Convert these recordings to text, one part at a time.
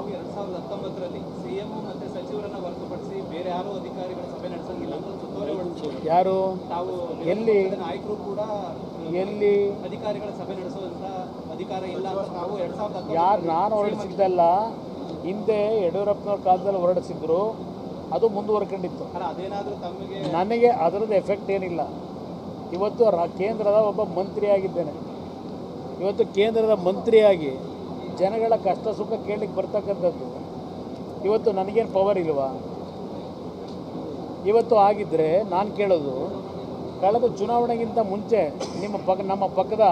ತಾವು ಎರಡ್ ಸಾವಿರದ ಹತ್ತೊಂಬತ್ತರಲ್ಲಿ ಸಿಎಂ ಮತ್ತೆ ಸಚಿವರನ್ನ ಹೊರತುಪಡಿಸಿ ಬೇರೆ ಯಾರು ಅಧಿಕಾರಿಗಳ ಸಭೆ ನಡೆಸಂಗಿಲ್ಲ. ಅಂತ ಸುತ್ತೋಲೆ ಹೊರಡಿಸಿದ್ರು ಯಾರು? ತಾವು ಎಲ್ಲಿ? ನಾಯಕರು ಕೂಡ ಎಲ್ಲಿ? ಅಧಿಕಾರಿಗಳ ಸಭೆ ನಡೆಸುವಂತ ಅಧಿಕಾರ ಇಲ್ಲ ನಾವು ತಾವು ಎರಡ್ ಸಾವಿರದ ಯಾರು? ನಾನು ಹೊರಡಿಸಿದ್ದಲ್ಲ. ಹಿಂದೆ ಯಡಿಯೂರಪ್ಪನವ್ರ ಕಾಲದಲ್ಲಿ ಹೊರಡಿಸಿದ್ರು. ಅದು ಮುಂದುವರ್ಕೊಂಡಿತ್ತು. ಅಲ್ಲ ಅದೇನಾದ್ರೂ ತಮಗೆ ನನಗೆ ಅದರದ್ದು ಎಫೆಕ್ಟ್ ಏನಿಲ್ಲ. ಇವತ್ತು ರಾ ಕೇಂದ್ರದ ಒಬ್ಬ ಮಂತ್ರಿಯಾಗಿದ್ದೇನೆ. ಇವತ್ತು ಕೇಂದ್ರದ ಮಂತ್ರಿಯಾಗಿ ಜನಗಳ ಕಷ್ಟ ಸುಖ ಕೇಳಲಿಕ್ಕೆ ಬರ್ತಕ್ಕಂಥದ್ದು. ಇವತ್ತು ನನಗೇನು ಪವರ್ ಇಲ್ವಾ? ಇವತ್ತು ಆಗಿದ್ದರೆ ನಾನು ಕೇಳೋದು, ಕಳೆದ ಚುನಾವಣೆಗಿಂತ ಮುಂಚೆ ನಿಮ್ಮ ಪಕ್ಕ ನಮ್ಮ ಪಕ್ಕದ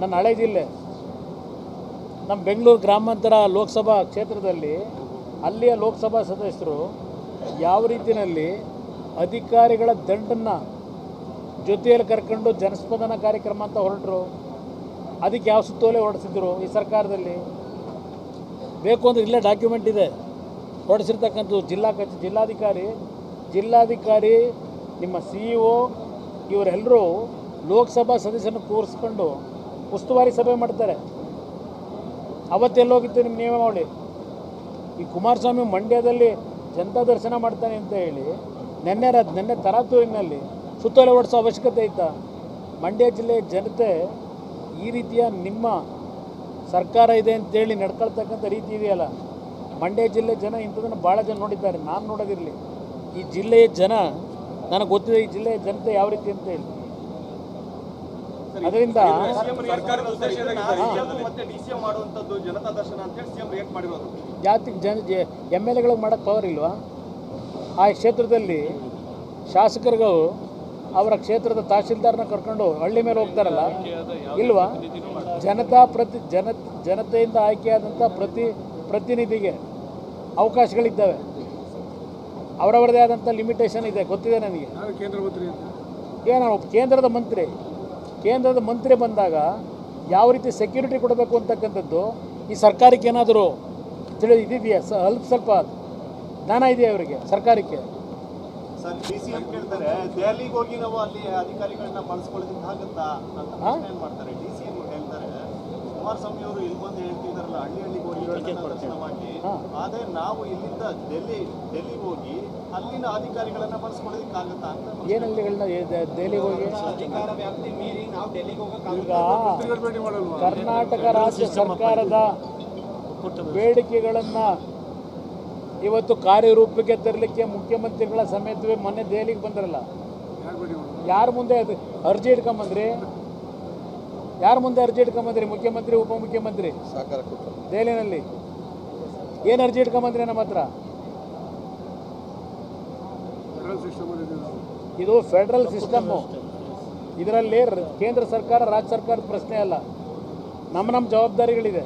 ನನ್ನ ಹಳೆ ಜಿಲ್ಲೆ, ನಮ್ಮ ಬೆಂಗಳೂರು ಗ್ರಾಮಾಂತರ ಲೋಕಸಭಾ ಕ್ಷೇತ್ರದಲ್ಲಿ ಅಲ್ಲಿಯ ಲೋಕಸಭಾ ಸದಸ್ಯರು ಯಾವ ರೀತಿಯಲ್ಲಿ ಅಧಿಕಾರಿಗಳ ದಂಡನ್ನು ಜೊತೆಯಲ್ಲಿ ಕರ್ಕೊಂಡು ಜನಸ್ಪಂದನ ಕಾರ್ಯಕ್ರಮ ಅಂತ ಹೊರಟರು. ಅದಕ್ಕೆ ಯಾವ ಸುತ್ತೋಲೆ ಹೊರಡಿಸಿದ್ರು ಈ ಸರ್ಕಾರದಲ್ಲಿ? ಬೇಕು ಅಂದರೆ ಇಲ್ಲೇ ಡಾಕ್ಯುಮೆಂಟ್ ಇದೆ. ಹೊರಡಿಸಿರ್ತಕ್ಕಂಥದ್ದು ಜಿಲ್ಲಾ ಕಚ್, ಜಿಲ್ಲಾಧಿಕಾರಿ ಜಿಲ್ಲಾಧಿಕಾರಿ, ನಿಮ್ಮ ಸಿ ಇ ಒ ಇವರೆಲ್ಲರೂ ಲೋಕಸಭಾ ಸದಸ್ಯರನ್ನು ಕೂರಿಸ್ಕೊಂಡು ಉಸ್ತುವಾರಿ ಸಭೆ ಮಾಡ್ತಾರೆ. ಅವತ್ತೆಲ್ಲೋಗಿತ್ತು ನಿಮ್ಮ ನಿಯಮಾವಳಿ ಈ ಕುಮಾರಸ್ವಾಮಿ ಮಂಡ್ಯದಲ್ಲಿ ಜನತಾ ದರ್ಶನ ಮಾಡ್ತಾನೆ ಅಂತ ಹೇಳಿ ನಿನ್ನೆ ನೆನ್ನೆ ನಿನ್ನೆ ತರಾತೂರಿನಲ್ಲಿ ಸುತ್ತೋಲೆ ಹೊಡೆಸೋ ಅವಶ್ಯಕತೆ ಇತ್ತ? ಮಂಡ್ಯ ಜಿಲ್ಲೆಯ ಜನತೆ ಈ ರೀತಿಯ ನಿಮ್ಮ ಸರ್ಕಾರ ಇದೆ ಅಂತೇಳಿ ನಡ್ಕೊಳ್ತಕ್ಕಂಥ ರೀತಿ ಇದೆಯಲ್ಲ? ಮಂಡ್ಯ ಜಿಲ್ಲೆ ಜನ ಇಂಥದನ್ನು ಭಾಳ ಜನ ನೋಡಿದ್ದಾರೆ. ನಾನು ನೋಡೋದಿರಲಿ. ಈ ಜಿಲ್ಲೆಯ ಜನ ನನಗೆ ಗೊತ್ತಿದೆ ಈ ಜಿಲ್ಲೆಯ ಜನತೆ ಯಾವ ರೀತಿ ಅಂತ ಹೇಳಿ. ಅದರಿಂದ ಜಾತಿ ಜನ ಎಂ ಎಲ್ ಎಗಳಿಗೆ ಮಾಡೋಕ್ಕೆ ಪವರ್ ಇಲ್ವಾ? ಆ ಕ್ಷೇತ್ರದಲ್ಲಿ ಶಾಸಕರುಗಳು ಅವರ ಕ್ಷೇತ್ರದ ತಹಶೀಲ್ದಾರ್ನ ಕರ್ಕೊಂಡು ಹಳ್ಳಿ ಮೇಲೆ ಹೋಗ್ತಾರಲ್ಲ? ಇಲ್ವಾ? ಜನತಾ ಪ್ರತಿ ಜನ ಜನತೆಯಿಂದ ಆಯ್ಕೆಯಾದಂಥ ಪ್ರತಿ ಪ್ರತಿನಿಧಿಗೆ ಅವಕಾಶಗಳಿದ್ದಾವೆ. ಅವರವರದೇ ಆದಂಥ ಲಿಮಿಟೇಷನ್ ಇದೆ. ಗೊತ್ತಿದೆ ನನಗೆ? ಕೇಂದ್ರ ಮಂತ್ರಿ ಕೇಂದ್ರದ ಮಂತ್ರಿ. ಕೇಂದ್ರದ ಮಂತ್ರಿ ಬಂದಾಗ ಯಾವ ರೀತಿ ಸೆಕ್ಯೂರಿಟಿ ಕೊಡಬೇಕು ಅಂತಕ್ಕಂಥದ್ದು ಈ ಸರ್ಕಾರಕ್ಕೆ ಏನಾದರೂ ತಿಳಿದು ಇದೆಯಾ ಸ ಅಲ್ಪ ಸ್ವಲ್ಪ ಜ್ಞಾನ ಇದೆಯಾ ಅವರಿಗೆ ಸರ್ಕಾರಕ್ಕೆ? ಸರ್ ಎಂ ಕೇಳ್ತಾರೆ ದೆಹಲಿಗೆ ಹೋಗಿ ನಾವು ಅಲ್ಲಿ ಅಧಿಕಾರಿಗಳನ್ನ ಬಳಸ್ಕೊಳ್ಳೋದಕ್ಕೆ ಆಗುತ್ತಾ? ಅಂತ ಪ್ರಶ್ನೆ ಏನ್ ಮಾಡ್ತಾರೆ? ಡಿಸಿಎಂ ಹೇಳ್ತಾರೆ ಕುಮಾರಸ್ವಾಮಿ ಅವರು ಇಲ್ಲಿ ಬಂದು ಹೇಳ್ತಿದಾರಲ್ಲ ಹಳ್ಳಿ ಹಳ್ಳಿಗೆ ಹೋಗಿ ದರ್ಶನ ಮಾಡಿ ಆದ್ರೆ ನಾವು ಇಲ್ಲಿಂದ ಡೆಲ್ಲಿ ಡೆಲ್ಲಿಗೆ ಹೋಗಿ ಅಲ್ಲಿನ ಅಧಿಕಾರಿಗಳನ್ನ ಬಳಸ್ಕೊಳ್ಳೋದಕ್ಕೆ ಆಗುತ್ತಾ ಅಂತ ಏನು ಹಳ್ಳಿಗಳನ್ನ ದೆಹಲಿಗೆ ಹೋಗಿ? ಅಧಿಕಾರ ವ್ಯಾಪ್ತಿ ಮೀರಿ ನಾವು ಡೆಲ್ಲಿಗೆ ಹೋಗಕ್ಕೆ ಕರ್ನಾಟಕ ರಾಜ್ಯ ಸರ್ಕಾರದ ಬೇಡಿಕೆಗಳನ್ನು ಇವತ್ತು ಕಾರ್ಯರೂಪಕ್ಕೆ ತರಲಿಕ್ಕೆ ಮುಖ್ಯಮಂತ್ರಿಗಳ ಸಮೇತವೇ ಮೊನ್ನೆ ದೆಹಲಿಗೆ ಬಂದ್ರಲ್ಲ. ಯಾರ ಮುಂದೆ ಅದು ಅರ್ಜಿ ಇಟ್ಕೊಂಬಂದ್ರಿ? ಯಾರ ಮುಂದೆ ಅರ್ಜಿ ಇಟ್ಕೊಂಬಂದ್ರಿ? ಮುಖ್ಯಮಂತ್ರಿ ಉಪಮುಖ್ಯಮಂತ್ರಿ? ದೆಹಲಿನಲ್ಲಿ. ಏನು ಅರ್ಜಿ ಇಟ್ಕೊಂಬಂದ್ರಿ ನಮ್ಮ ಹತ್ರ? ಇದು ಫೆಡರಲ್ ಸಿಸ್ಟಮ್ಮು ಇದರಲ್ಲಿ ರ- ಕೇಂದ್ರ ಸರ್ಕಾರ ರಾಜ್ಯ ಸರ್ಕಾರದ ಪ್ರಶ್ನೆ ಅಲ್ಲ. ನಮ್ಮ ನಮ್ಮ ಜವಾಬ್ದಾರಿಗಳಿದೆ.